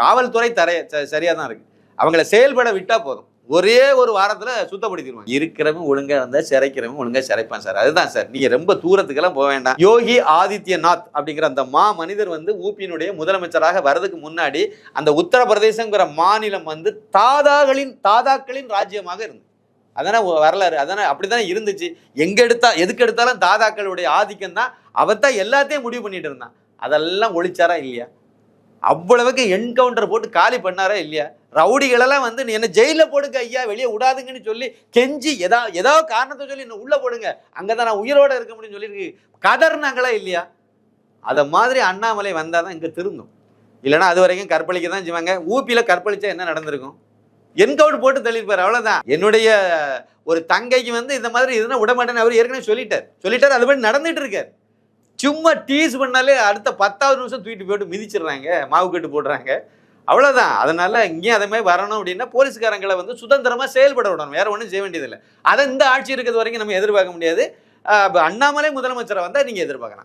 காவல்துறை தரைய சரியா தான் இருக்கு. அவங்கள செயல்பட விட்டா போதும். ஒரே ஒரு வாரத்துல சுத்தப்படுத்திடுவாங்க. இருக்கிறவன் ஒழுங்கா இருந்தா சிறைக்கிறவன் ஒழுங்கா சிறைப்பான் சார். அதுதான் சார். நீங்க ரொம்ப தூரத்துக்கெல்லாம் போக வேண்டாம். யோகி ஆதித்யநாத் அப்படிங்கிற அந்த மா மனிதர் வந்து ஊபியினுடைய முதலமைச்சராக வர்றதுக்கு முன்னாடி அந்த உத்தரப்பிரதேசங்கிற மாநிலம் வந்து தாதாகளின் தாதாக்களின் ராஜ்யமாக இருந்தது. அதானே வரலாறு. அதானே அப்படிதான் இருந்துச்சு. எங்க எடுத்தா எதுக்கு எடுத்தாலும் தாதாக்களுடைய ஆதிக்கம் தான் அவன் தான் எல்லாத்தையும் முடிவு பண்ணிட்டு இருந்தான். அதெல்லாம் ஒழிச்சாரா இல்லையா? அவ்வளவுக்கு என்கவுண்டர் போட்டு காலி பண்ணாரா இல்லையா? ரவுடிகளெல்லாம் வந்து நீ என்ன ஜெயிலில் போடுங்க ஐயா வெளியே விடாதுங்கன்னு சொல்லி கெஞ்சி எதா ஏதோ காரணத்தை சொல்லி என்ன உள்ளே போடுங்க அங்கே தான் நான் உயிரோடு இருக்க முடியும்னு சொல்லியிருக்கு கதர்னாங்களா இல்லையா? அதை மாதிரி அண்ணாமலை வந்தால் தான் இங்கே திருந்தும். இல்லைன்னா அது வரைக்கும் கற்பழிக்க தான் செய்வாங்க. ஊப்பியில கற்பழிச்சா என்ன நடந்திருக்கும்? என்கவுண்ட் போட்டு தள்ளியிருப்பார் அவ்வளோதான் என்னுடைய ஒரு தங்கைக்கு வந்து இந்த மாதிரி இதுனா விடமாட்டேன்னு அவர் ஏற்கனவே சொல்லிட்டார். சொல்லிட்டார் அது மாதிரி நடந்துட்டு இருக்கார். சும்மா டீஸ் பண்ணாலே அடுத்த பத்தாவது நிமிஷம் தூக்கிட்டு போயிட்டு மிதிச்சிடுறாங்க மாவு கட்டு போடுறாங்க. அவ்வளோதான் அதனால இங்கேயும் அதே மாதிரி வரணும் அப்படின்னா போலீஸ்காரங்களை வந்து சுதந்திரமாக செயல்பட விடணும். வேற ஒன்றும் செய்ய வேண்டியதில்லை. அதை இந்த ஆட்சி இருக்கிறது வரைக்கும் நம்ம எதிர்பார்க்க முடியாது. அண்ணாமலை முதலமைச்சரை வந்தால் நீங்கள் எதிர்பார்க்கலாம்.